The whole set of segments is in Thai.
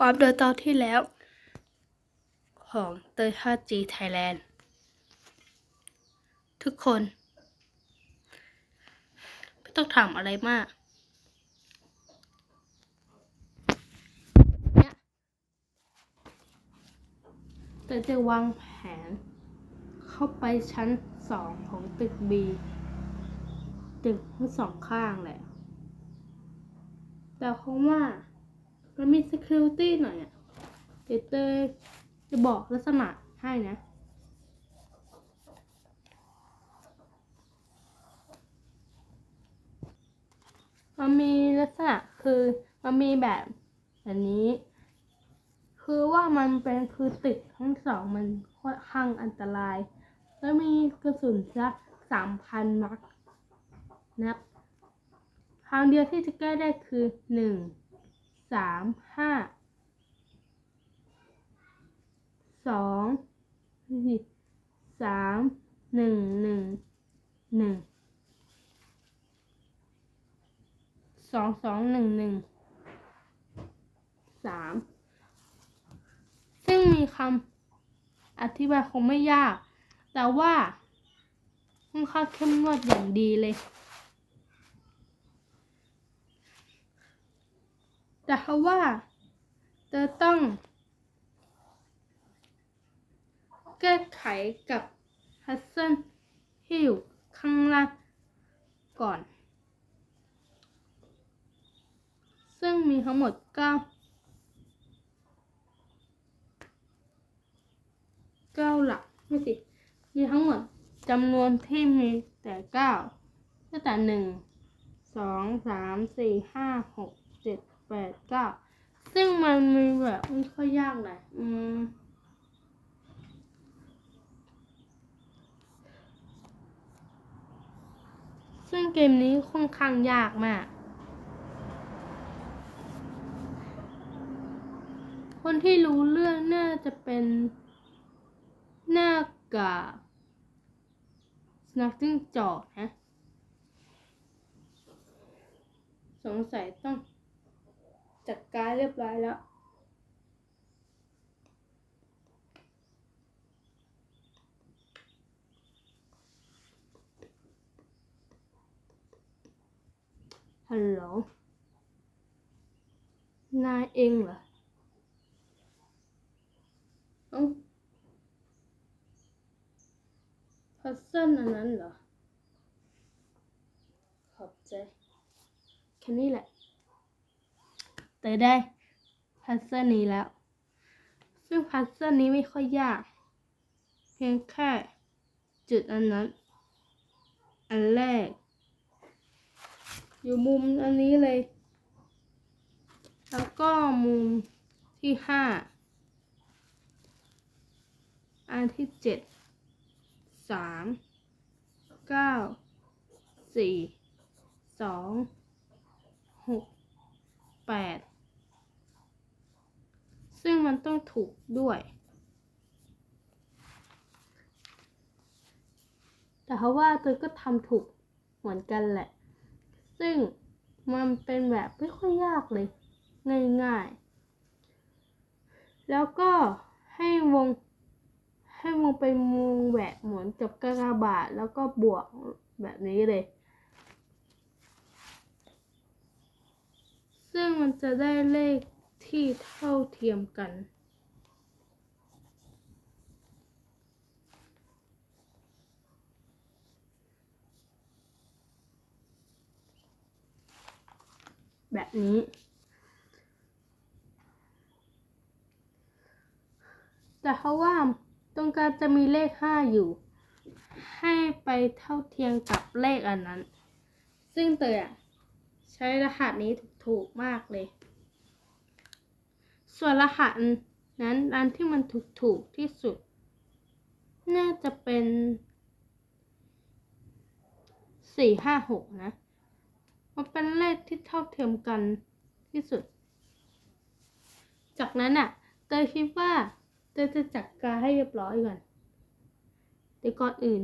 ความเดินตอนที่แล้ว ของเตย 5G Thailand ทุกคน ไม่ต้องถามอะไรมากเนี่ยเตยจะวางแผน เข้าไปชั้นสองของตึก B ตึกทั้งสองข้างแหละ แต่คงว่า มันมี security หน่อยอะเดี๋ยวเตยจะบอกลักษณะให้นะมันมีลักษณะคือมันมีแบบแบบนี้ คือว่ามันเป็นคือตึกทั้งสองมันค่อนข้างอันตราย แล้วมีกระสุนสักสามพันนัดนะครับทางเดียวที่จะแก้ได้คือหนึ่ง สามห้าสองสามหนึ่งหนึ่งหนึ่งสองสองหนึ่งหนึ่งสามซึ่งมีคำอธิบายคงไม่ยาก แต่ว่าค่อนข้างเข้มงวดอย่างดีเลย แต่เขาว่าจะต้อง แก้ไขกับฮัสซันที่อยู่ข้างล่างก่อน ซึ่งมีทั้งหมดเก้าเก้าหลักไม่สิ มีทั้งหมดจำนวนที่มีแต่เก้าตั้งแต่หนึ่งสองสามสี่ห้าหก แปดเก้าซึ่งมันมีแบบไม่ค่อยยากเลยอืมซึ่งเกมนี้ค่อนข้างยากมาก คนที่รู้เรื่องน่าจะเป็นหน้ากากสนักจิ้งจอกนะ สงสัยต้อง จัดการเรียบร้อยแล้ว ฮัลโหล นายเองเหรอเอ้าพัซเซิลอันนั้นเหรอ ขอบใจ แค่นี้แหละ เตยได้พัซเซิลนี้แล้ว ซึ่งพัซเซิลนี้ไม่ค่อยยาก เพียงแค่จุดอันนั้น อันแรก อยู่มุมอันนี้เลย แล้วก็มุมที่ห้าอันที่เจ็ดสามเก้าสี่สองหกแปด ต้องถูกด้วย แต่เขาว่าเตยก็ทำถูกเหมือนกันแหละ ซึ่งมันเป็นแบบไม่ค่อยยากเลย ง่ายๆ แล้วก็ให้วงให้วงเป็นวงแหวกเหมือนกับกากบาทแล้วก็บวกแบบนี้เลย ซึ่งมันจะได้เลข ที่เท่าเทียมกัน แบบนี้ แต่เขาว่าตรงกลางจะมีเลขห้าอยู่ ให้ไปเท่าเทียมกับเลขอันนั้น ซึ่งเตยอะใช้รหัสนี้ถูกๆมากเลย ส่วนรหัสนั้นอันที่มันถูกๆที่สุด น่าจะเป็นสี่ห้าหกนะ มันเป็นเลขที่เท่าเทียมกันที่สุด จากนั้นอะเตยคิดว่าเตยจะจัดการให้เรียบร้อยก่อนแต่ก่อนอื่น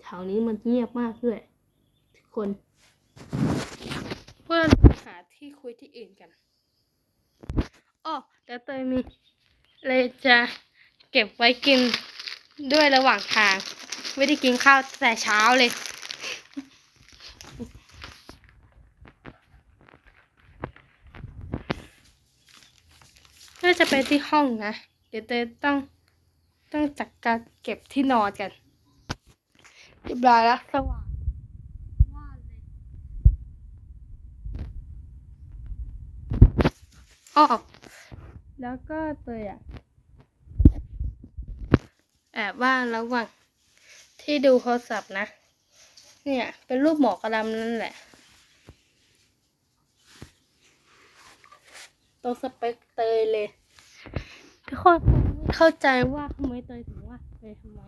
แถวนี้มันเงียบมากด้วย ทุกคน เพื่อน ที่คุยที่อื่นกันอ้อแล้วเตยมีเลยจะเก็บไว้กินด้วยระหว่างทาง ไม่ได้กินข้าวแต่เช้าเลย น่าจะไปที่ห้องนะ เดี๋ยวเตยต้องต้องจัดการเก็บที่นอนกันเรียบร้อยแล้วสว่างว่านเลย อ้อแล้วก็เตยอะแอบว่าระหว่างที่ดูโทรศัพท์นะ เนี่ย เป็นรูปหมอกระดำนั่นแหละ ตรงสเปคเตยเลย ทุกคนคงไม่เข้าใจว่าทำไมเตยถึงว่าเตยทำไม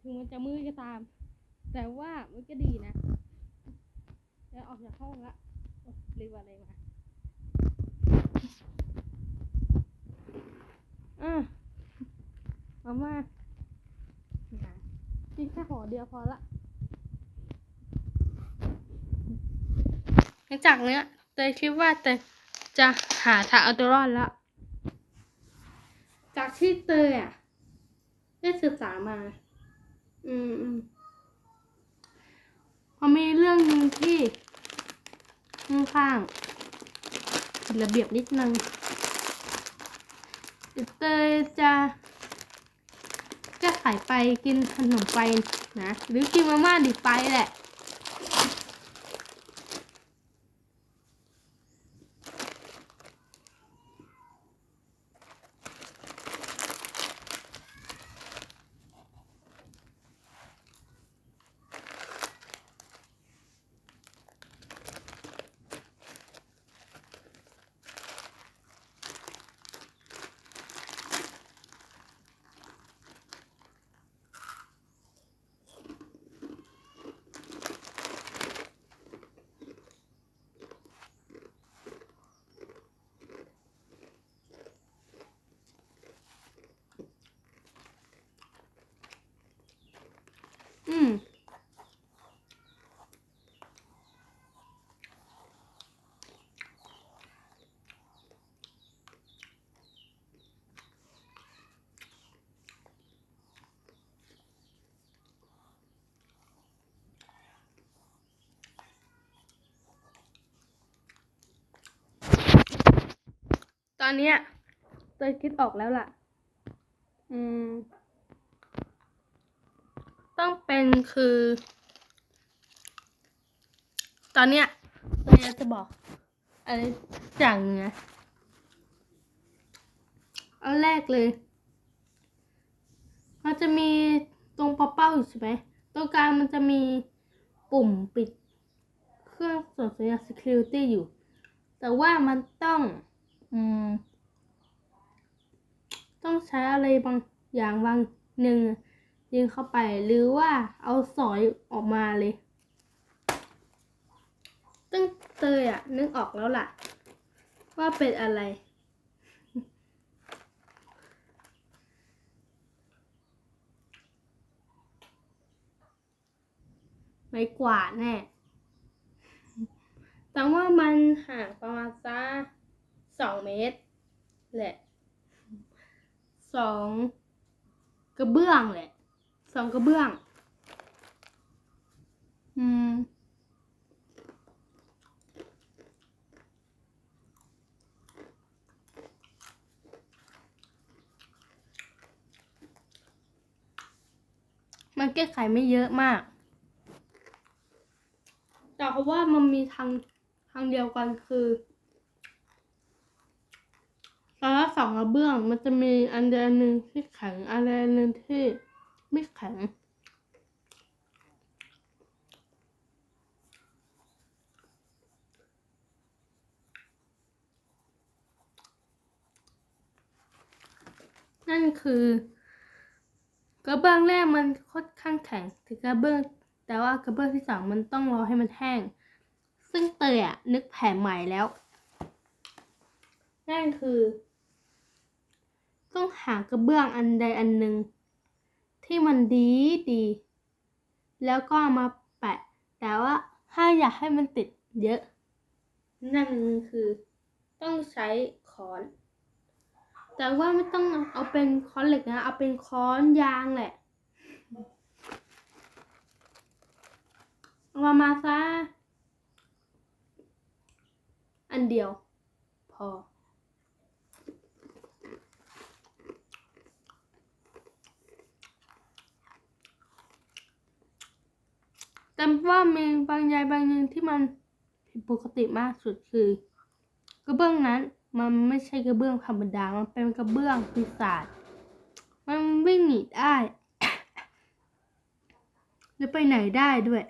ถึงมันจะมืดก็ตาม แต่ว่ามันก็ดีนะแล้วออกจากห้องละโอ๊ยเรียกว่าอะไรมา อะมามากินแค่ห่อเดียวพอละหลังจากเนี้ยเตยคิดว่าเตยจะหาทางเอาตัวรอดแล้ว จากที่เตยอะได้ศึกษามา อืมอืมพอมีเรื่องหนึ่งที่ค่อนข้าง ระเบียบนิดนึงเตยจะแก้ไขไปกินขนมไปนะ หรือกินมาม่าดิไปแหละ อืม ต อนเนี้ยเตยคิดออกแล้วล่ะ อืม ต้องเป็นคือ ตอนเนี้ยเตยจะบอกอะไรอย่างหนึงนะอันแรกเลย มันจะมีตรงปอเป้าอยู่ใช่ไหมตรงกลางมันจะมีปุ่มปิด เครื่องส่งสัญญาณ security อยู่ แต่ว่ามันต้อง อืม ต้องใช้อะไรบางอย่างบางหนึ่งยิงเข้าไปหรือว่าเอาสอยออกมาเลยตั้งเตยอะนึกออกแล้วล่ะ ว่าเป็นอะไร ไม่กวาดแน่แต่ว่ามันห่างประมาณสัก สองเมตร แหละสองกระเบื้องแหละสองกระเบื้อง อืมมันแก้ไขไม่เยอะมาก แต่เพราะว่ามันมีทางทางเดียวกันคือตอนละสองกระ เบื้องมันจะมีอันใดอันหนึ่งที่แข็งอันใดอันหนึ่งที่ไม่แข็งนั่นคือกระเบื้องแรกมันค่อนข้างแข็งถึงกระเบื้อง แต่ว่ากระเบื้องที่สองมันต้องรอให้มันแห้ง ซึ่งเตยอะนึกแผนใหม่แล้ว นั่นคือ ต้องหากระเบื้องอันใดอันหนึ่ง ที่มันดีดี แล้วก็ามาแปะ แต่ว่าถ้าอยากให้มันติดเยอะ นั่นคือต้องต้องใช้ค้อน แต่ว่าไม่ต้องเอาเป็นค้อนเหล็กนะ เอาเป็นค้อนยางแหละเอามามาซะอันเดียว พอ แต่ว่ามีบางอย่างบางอย่างที่มันผิดปกติมากสุดคือ กระเบื้องนั้นมันไม่ใช่กระเบื้องธรรมดา มันเป็นกระเบื้องปีศาจมันวิ่งหนีได้หรือไปไหนได้ด้วย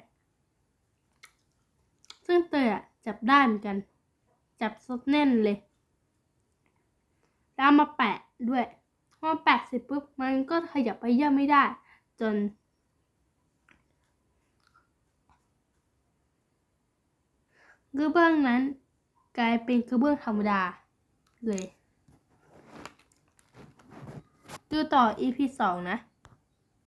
ซึ่งเตยอะจับได้เหมือนกัน จับซดแน่นเลยแล้วเอามาแปะด้วยพอแปะเสร็จปุ๊บมันก็ขยับไปเยี่ยมไม่ได้ จน กระเบื้องนั้น กลายเป็นกระเบื้องธรรมดาเลย ดูต่อ EP สองนะ